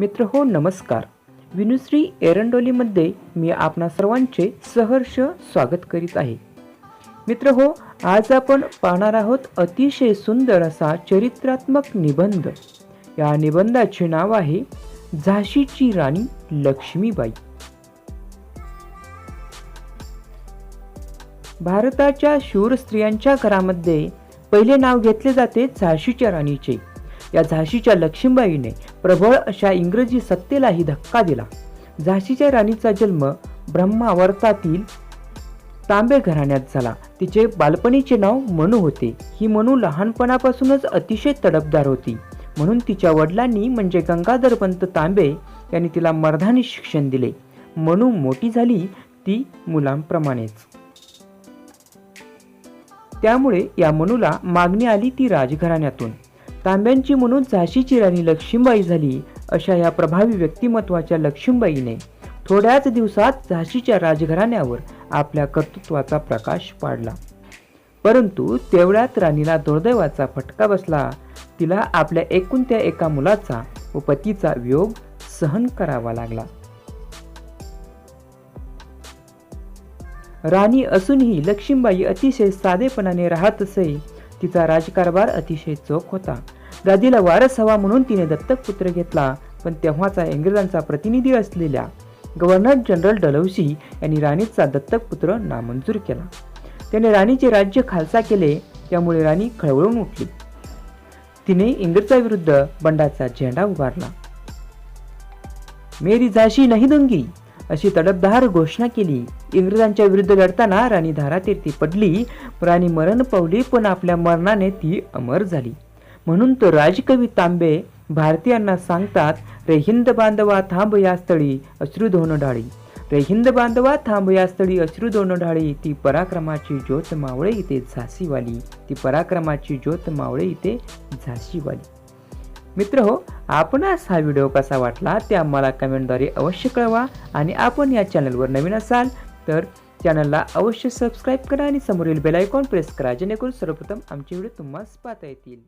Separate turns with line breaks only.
मित्र हो नमस्कार. विनुश्री एरंडोलीमध्ये मी आपणा सर्वांचे सहर्ष स्वागत करीत आहे. मित्र हो आज आपण पाहणार आहोत अतिशय सुंदर असा चरित्रात्मक निबंध. या निबंधाचे नाव आहे झाशीची राणी लक्ष्मीबाई. भारताच्या शूर स्त्रियांच्या घरामध्ये पहिले नाव घेतले जाते झाशीच्या राणीचे. या झाशीच्या लक्ष्मीबाईने प्रबळ अशा इंग्रजी सत्तेलाही धक्का दिला. झाशीच्या राणीचा जन्म ब्रह्मावर्तातील तांबे घराण्यात झाला. तिचे बालपणीचे नाव मनू होते. ही मनू लहानपणापासूनच अतिशय तडफदार होती. म्हणून तिच्या वडिलांनी म्हणजे गंगाधरपंत तांबे यांनी तिला मर्धानी शिक्षण दिले. मनू मोठी झाली ती मुलांप्रमाणेच. त्यामुळे या मनूला मागणी आली ती राजघराण्यातून. तांब्यांची म्हणून झाशीची राणी लक्ष्मीबाई झाली अशा या प्रभावी व्यक्तिमत्वाच्या लक्ष्मीबाईने थोड्याच दिवसात झाशीच्या राजघराण्यावर आपल्या कर्तृत्वाचा प्रकाश पाडला. परंतु तेवढ्यात राणीला दुर्दैवाचा फटका बसला. तिला आपल्या एकुलत्या एका मुलाचा व पतीचा वियोग सहन करावा लागला. राणी असूनही लक्ष्मीबाई अतिशय साधेपणाने राहत असे तिचा राजकारभार अतिशय चोख होता. गादीला वारस हवा म्हणून तिने दत्तक पुत्र घेतला. पण तेव्हाचा इंग्रजांचा प्रतिनिधी असलेल्या गव्हर्नर जनरल डलौसी यांनी राणीचा दत्तक पुत्र नामंजूर केला. त्याने राणीचे राज्य खालसा केले त्यामुळे राणी खळवळून उठली. तिने इंग्रजाविरुद्ध बंडाचा झेंडा उभारला. मेरी झाशी नाही दंगी अशी तडपधार घोषणा केली. इंग्रजांच्या विरुद्ध लढताना राणी धारातीर्थी पडली. राणी मरण पावली पण आपल्या मरणाने ती अमर झाली. म्हणून तो राजकवी तांबे भारतीयांना सांगतात रे हिंद बांधवा थांब या स्थळी अश्रू धोन ढाळी. रे हिंद बांधवा थांब या स्थळी अश्रू धोन ढाळी. ती पराक्रमाची ज्योत मावळे इथे झाशीवाली. ती पराक्रमाची ज्योत मावळे इथे झाशीवाली. मित्र हो आपणास हा व्हिडिओ कसा वाटला ते आम्हाला कमेंटद्वारे अवश्य कळवा आणि आपण या चॅनलवर नवीन असाल तर चॅनलला अवश्य सबस्क्राईब करा आणि समोरील बेल आयकॉन प्रेस करा जेणेकरून सर्वप्रथम आमचे व्हिडिओ तुम्हाला पाहता येतील.